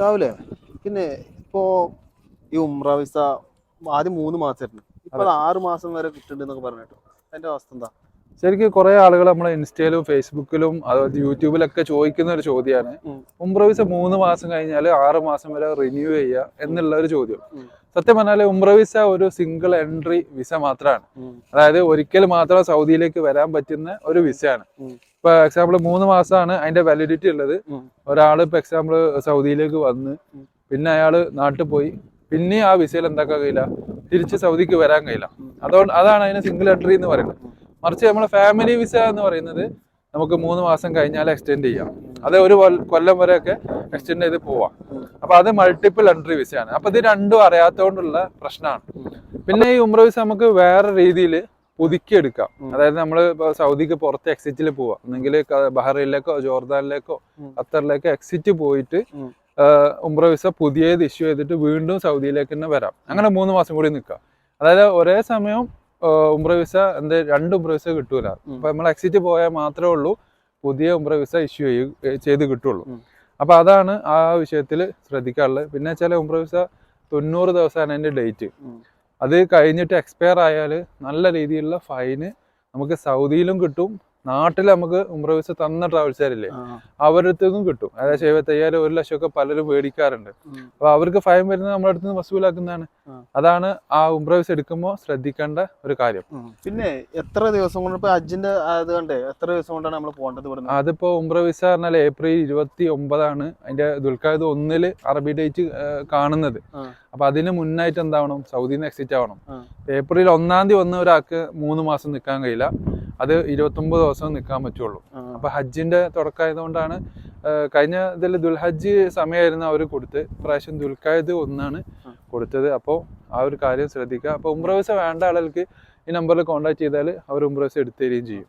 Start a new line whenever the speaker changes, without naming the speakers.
ഷാവിലെ പിന്നെ ഇപ്പോ ഈ ഉംറ വിസ ആദ്യം മൂന്ന് മാസമായിരുന്നു. ഇപ്പൊ ആറ് മാസം വരെ കിട്ടുന്നുണ്ടെന്നൊക്കെ കേട്ടോ അതിന്റെ അവസ്ഥ എന്താ?
ശരിക്കും കുറെ ആളുകൾ നമ്മളെ ഇൻസ്റ്റയിലും ഫേസ്ബുക്കിലും അതുപോലെ യൂട്യൂബിലൊക്കെ ചോദിക്കുന്ന ഒരു ചോദ്യമാണ്. ഉംറ വിസ മൂന്ന് മാസം കഴിഞ്ഞാൽ ആറ് മാസം വരെ റിന്യൂ ചെയ്യുക എന്നുള്ള ഒരു ചോദ്യം. സത്യം പറഞ്ഞാൽ ഉംറ വിസ ഒരു സിംഗിൾ എൻട്രി വിസ മാത്രമാണ്. അതായത് ഒരിക്കൽ മാത്രം സൗദിയിലേക്ക് വരാൻ പറ്റുന്ന ഒരു വിസയാണ്. ഇപ്പൊ എക്സാമ്പിൾ മൂന്ന് മാസമാണ് അതിന്റെ വാലിഡിറ്റി ഉള്ളത്. ഒരാൾ ഇപ്പൊ എക്സാമ്പിൾ സൗദിയിലേക്ക് വന്ന്. പിന്നെ അയാൾ നാട്ടിൽ പോയി പിന്നെ ആ വിസയിൽ എന്താക്കാൻ കഴിയില്ല തിരിച്ച് സൗദിക്ക് വരാൻ കഴിയില്ല. അതുകൊണ്ട് അതാണ് അതിന് സിംഗിൾ എൻട്രി എന്ന് പറയുന്നത്. മറിച്ച് നമ്മൾ ഫാമിലി വിസ എന്ന് പറയുന്നത് നമുക്ക് മൂന്ന് മാസം കഴിഞ്ഞാൽ എക്സ്റ്റെൻഡ് ചെയ്യാം അത് ഒരു കൊല്ലം വരെയൊക്കെ എക്സ്റ്റെൻഡ് ചെയ്ത് പോവാം. അപ്പൊ അത് മൾട്ടിപ്പിൾ എൻട്രി വിസയാണ് അപ്പൊ ഇത് രണ്ടും അറിയാത്തതുകൊണ്ടുള്ള പ്രശ്നമാണ് പിന്നെ ഈ ഉമ്ര വിസ നമുക്ക് വേറെ രീതിയിൽ പുതുക്കിയെടുക്കാം. അതായത് നമ്മൾ സൗദിക്ക് പുറത്ത് എക്സിറ്റിൽ പോവാം ഒന്നെങ്കിൽ ബഹ്റൈനിലേക്കോ ജോർദാനിലേക്കോ. ഖത്തറിലേക്കോ എക്സിറ്റ് പോയിട്ട്. ഉംറ വിസ പുതിയത് ഇഷ്യൂ ചെയ്തിട്ട് വീണ്ടും സൗദിയിലേക്ക് തന്നെ വരാം അങ്ങനെ മൂന്ന് മാസം കൂടി നിൽക്കാം അതായത് ഒരേ സമയം ഉംറ വിസ എന്ത് രണ്ട് ഉംറ വിസ കിട്ടൂല. അപ്പൊ നമ്മൾ എക്സിറ്റ് പോയാൽ മാത്രമേ ഉള്ളൂ. പുതിയ ഉംറ വിസ ഇഷ്യൂ ചെയ്ത് കിട്ടുള്ളൂ. അപ്പൊ അതാണ് ആ വിഷയത്തിൽ ശ്രദ്ധിക്കാറുള്ളത് പിന്നെ ചില ഉംറ വിസ തൊണ്ണൂറ് ദിവസമാണ് അതിന്റെ ഡേറ്റ് അത് കഴിഞ്ഞിട്ട് എക്സ്പയർ ആയാൽ നല്ല രീതിയിലുള്ള ഫൈന് നമുക്ക് സൗദിയിലും കിട്ടും നാട്ടിൽ നമുക്ക് ഉംറ വിസ തന്ന ട്രാവൽസുകാരില്ലേ അവരടുത്തേക്കും കിട്ടും. ഏകദേശം എഴുപത്തയ്യായിരം ഒരു ലക്ഷം ഒക്കെ പലരും മേടിക്കാറുണ്ട്. അപ്പൊ അവർക്ക് ഫൈൻ വരുന്നത് നമ്മുടെ അടുത്ത് നിന്ന് വസൂലാക്കുന്നതാണ്. അതാണ് ആ ഉംറ വിസ എടുക്കുമ്പോൾ ശ്രദ്ധിക്കേണ്ട ഒരു കാര്യം.
പിന്നെ എത്ര ദിവസം കൊണ്ട് ഇപ്പൊ അജിന്റെ അത് കണ്ടേ എത്ര ദിവസം കൊണ്ടാണ് നമ്മൾ പോകേണ്ടത് ഇവിടുന്ന്?
അതിപ്പോ ഉംറ വിസ പറഞ്ഞാൽ ഏപ്രിൽ ഇരുപത്തി ഒമ്പതാണ് അതിന്റെ ദുൽഖായത് ഒന്നിൽ അറബി ഡേറ്റ് കാണുന്നത്. അപ്പൊ അതിന് മുന്നായിട്ട് എന്താവണം? സൗദിയിൽ നിന്ന് എക്സിറ്റ് ആവണം. ഏപ്രിൽ ഒന്നാം തീയതി വന്ന ഒരാൾക്ക് മൂന്ന് മാസം നിൽക്കാൻ കഴിയില്ല. അത് ഇരുപത്തൊമ്പത് ദിവസം നിൽക്കാൻ പറ്റുള്ളൂ. അപ്പൊ ഹജ്ജിന്റെ തുടക്കമായതുകൊണ്ടാണ് കഴിഞ്ഞ ഇതിൽ ദുൽഹജ്ജ് സമയമായിരുന്നു അവർ കൊടുത്ത്. പ്രാവശ്യം ദുൽഖായത് ഒന്നാണ് കൊടുത്തത്. അപ്പോൾ ആ ഒരു കാര്യം ശ്രദ്ധിക്കുക. അപ്പോൾ ഉംറ വിസ വേണ്ട ആളുകൾക്ക് ഈ നമ്പറിൽ കോൺടാക്ട് ചെയ്താൽ അവർ ഉംറ വിസ എടുത്തു തരികയും ചെയ്യും